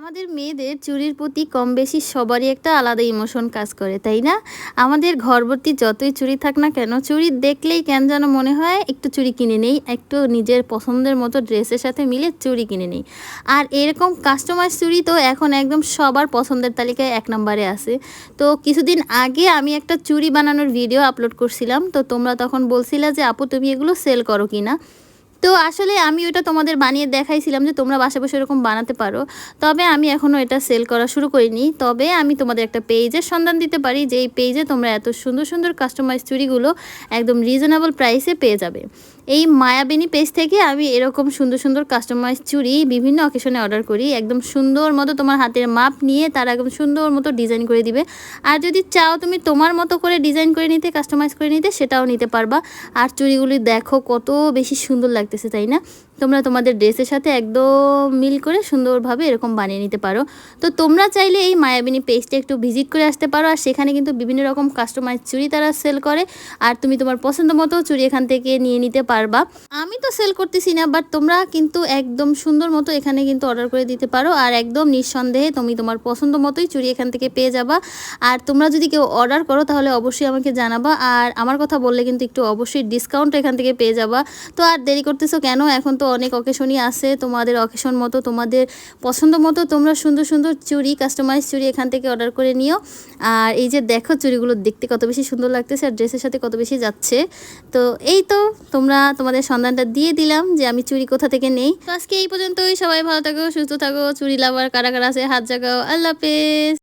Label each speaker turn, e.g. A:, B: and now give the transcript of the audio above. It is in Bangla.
A: আমাদের মেয়েদের চুরির প্রতি কম বেশি সবারই একটা আলাদা ইমোশন কাজ করে, তাই না? আমাদের ঘরভর্তি যতই চুরি থাক না কেন, চুরি দেখলেই কেন যেন মনে হয় একটু চুরি কিনে নেই, একটু নিজের পছন্দের মতো ড্রেসের সাথে মিলে চুরি কিনে নেই। আর এরকম কাস্টমাইজ চুরি তো এখন একদম সবার পছন্দের তালিকায় এক নম্বরে আছে। তো কিছুদিন আগে আমি একটা চুরি বানানোর ভিডিও আপলোড করছিলাম, তো তোমরা তখন বলছিলা যে, আপু, তুমি এগুলো সেল করো কি না তো আসলে আমি ওটা তোমাদের বানিয়ে দেখাইছিলাম যে তোমরা বাসা বসে এরকম বানাতে পারো। তবে আমি এখনও এটা সেল করা শুরু করিনি। তবে আমি তোমাদের একটা পেজের সন্ধান দিতে পারি যে এই পেজে তোমরা এত সুন্দর সুন্দর কাস্টমাইজ চুরিগুলো একদম রিজনেবল প্রাইসে পেয়ে যাবে। এই মায়াবিনী পেজ থেকে আমি এরকম সুন্দর সুন্দর কাস্টমাইজ চুড়ি বিভিন্ন অকেশনে অর্ডার করি। একদম সুন্দর মতো তোমার হাতের মাপ নিয়ে তারা একদম সুন্দর মতো ডিজাইন করে দিবে। আর যদি চাও তুমি তোমার মতো করে ডিজাইন করে নিতে কাস্টমাইজ করে নিতে, সেটাও নিতে পারবা। আর চুড়িগুলি দেখো কত বেশি সুন্দর লাগতেছে, তাই না? তোমরা তোমাদের ড্রেসের সাথে একদম মিল করে সুন্দরভাবে এরকম বানিয়ে নিতে পারো। তো তোমরা চাইলে এই মায়াবিনী পেজটা একটু ভিজিট করে আসতে পারো। আর সেখানে কিন্তু বিভিন্ন রকম কাস্টমাইজ চুড়ি তারা সেল করে। আর তুমি তোমার পছন্দ মতো চুড়ি এখান থেকে নিয়ে নিতে পারবা। আমি তো সেল করতেছি না বাট তোমরা কিন্তু একদম সুন্দর মতো এখানে কিন্তু অর্ডার করে দিতে পারো। আর একদম নিঃসন্দেহে তুমি তোমার পছন্দ মতোই চুড়ি এখান থেকে পেয়ে যাবা। আর তোমরা যদি কেউ অর্ডার করো, তাহলে অবশ্যই আমাকে জানাবা। আর আমার কথা বললে কিন্তু একটু অবশ্যই ডিসকাউন্ট এখান থেকে পেয়ে যাবা। তো আর দেরি করতেছো কেন? এখন তো অনেক অকেশনই আছে, তোমাদের অকেশন মতো, তোমাদের পছন্দ মতো তোমরা সুন্দর সুন্দর চুড়ি কাস্টমাইজ চুড়ি এখান থেকে অর্ডার করে নিও। আর এই যে দেখো চুড়িগুলো দেখতে কত বেশি সুন্দর লাগতেছে আর ড্রেসের সাথে কত বেশি যাচ্ছে। তো এই তো তোমরা তোমাদের সন্ধানটা দিয়ে দিলাম যে আমি চুড়ি কোথা থেকে নেই। তো আজকে এই পর্যন্তই, সবাই ভালো থাকো, সুস্থ থাকো, চুড়ি লাভার কারা কারা আছে হাত জাগাও, আল্লাহ হাফেজ।